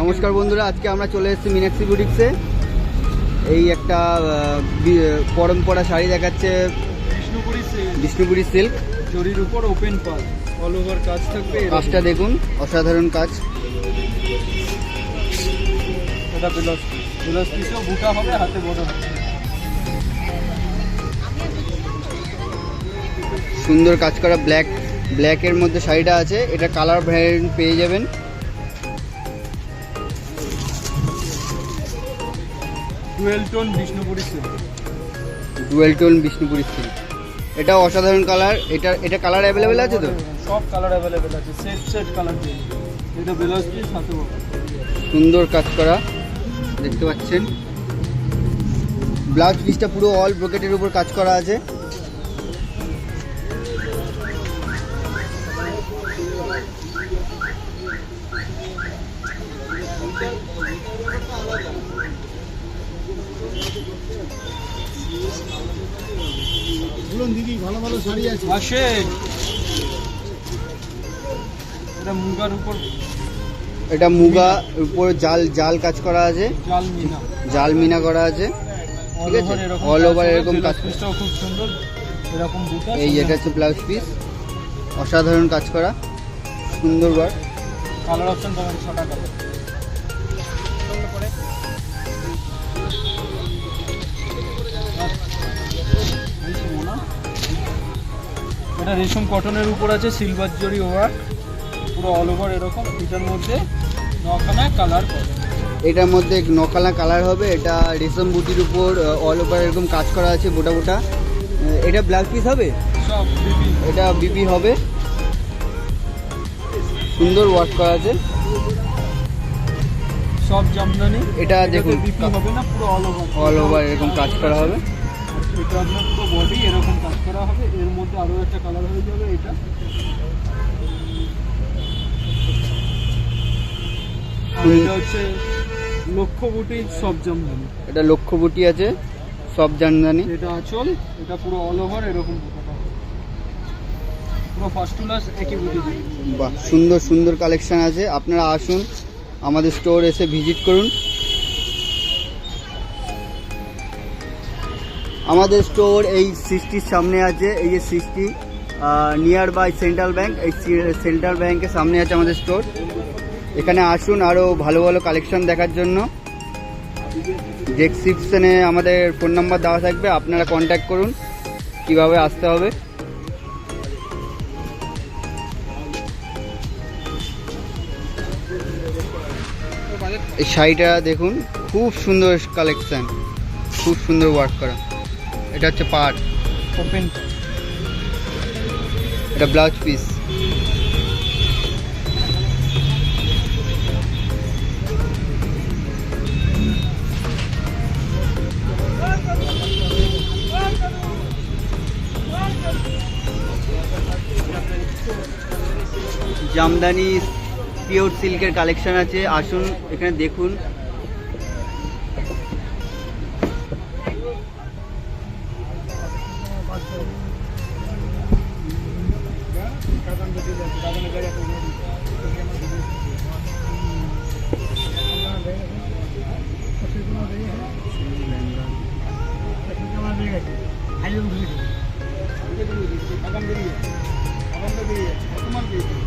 নমস্কার বন্ধুরা আজকে আমরা চলে এসেছি মিনাক্ষী বুটিক্সে। এই একটা পরম্পরা শাড়ি দেখাচ্ছে বিষ্ণুপুরি সিল্ক বিষ্ণুপুরি সিল্ক জরির উপর ওপেন পাল। অল ওভার কাজ থাকবে কাজটা দেখুন অসাধারণ কাজ। এটা ব্লাউজ পিস পিসও বুটা হবে হাতে বর্ডার হবে। সুন্দর কাজ করা ব্ল্যাক ব্ল্যাকের মধ্যে শাড়িটা আছে। এটা কালার ভ্যারিয়েন্ট পেয়ে যাবেন। Dual tone Bishnupuri silk. Dual tone Bishnupuri silk. এটা অসাধারণ কালার এটা এটা কালার অ্যাভেলেবেল আছে তো? সব কালার অ্যাভেলেবেল আছে সেট সেট কালার দিয়ে। এটা ব্লাউজ পিস সাথে সুন্দর কাজ করা দেখতে পাচ্ছেন। ব্লাউজ পিসটা পুরো অল ব্রোকেটের উপর কাজ করা আছে। বলুন দিদি ভালো ভালো শাড়ি আছে। আসে। এটা মুগার উপর এটা মুগা উপর জাল জাল কাজ করা আছে। জাল মিনা। জাল মিনা করা আছে। ঠিক আছে? অল ওভার এরকম কাজ পিসটাও খুব সুন্দর। এরকম বুটা এই এটা হচ্ছে ব্লাউজ পিস অসাধারণ কাজ করা। সুন্দর কালার অপশন পাবেন ছটা কালার এটা রেশম কটনের উপর আছে সিলভার জরি ওয়ার্ক। পুরো অল ওভার এরকম। এটার মধ্যে নখানা কালার এটার মধ্যে নকালা কালার হবে। এটা রেশম বুটির উপর অল ওভার এরকম কাজ করা আছে গোটা গোটা এটা ব্ল্যাক পিস হবে? সব বিপি এটা বিপি হবে। সুন্দর ওয়ার্ক করা আছে। সব জামদানি। এটা দেখুন বিপি হবে না পুরো অল ওভার অল ওভার এরকম কাজ করা হবে। এটা আপনার পুরো বডি এরকম কাজ করা হবে এর মধ্যে আরও একটা কালার হয়ে যাবে এটা। আর এটা হচ্ছে লক্ষ্যবুটি সব জামদানি এটা লক্ষ্য বুটি আছে সব জানদানি এটা আঁচল এটা পুরো অল ওভার এরকম বোতাম পুরো ফার্স্ট ক্লাস একই বুটি। বাহ সুন্দর সুন্দর কালেকশন আছে। আপনারা আসুন আমাদের স্টোর এসে ভিজিট করুন। আমাদের স্টোর এই সৃষ্টির সামনে আছে, এই যে Srishti near by central bank এই সেন্ট্রাল ব্যাংকের সামনে আছে আমাদের স্টোর। এখানে আসুন আরও ভালো ভালো কালেকশন দেখার জন্য। ডেসক্রিপশনে আমাদের ফোন নাম্বার দেওয়া থাকবে, আপনারা কন্ট্যাক্ট করুন, কীভাবে আসতে হবে। এই শাড়িটা দেখুন, খুব সুন্দর কালেকশান খুব সুন্দর ওয়ার্ক করা। এটা হচ্ছে পাট। ওপেন এটা ব্লাউজ পিস জামদানি পিওর সিল্কের কালেকশন আছে। আসুন এখানে দেখুন। আগাম দিয়ে আগাম দিয়ে আগাম দিয়ে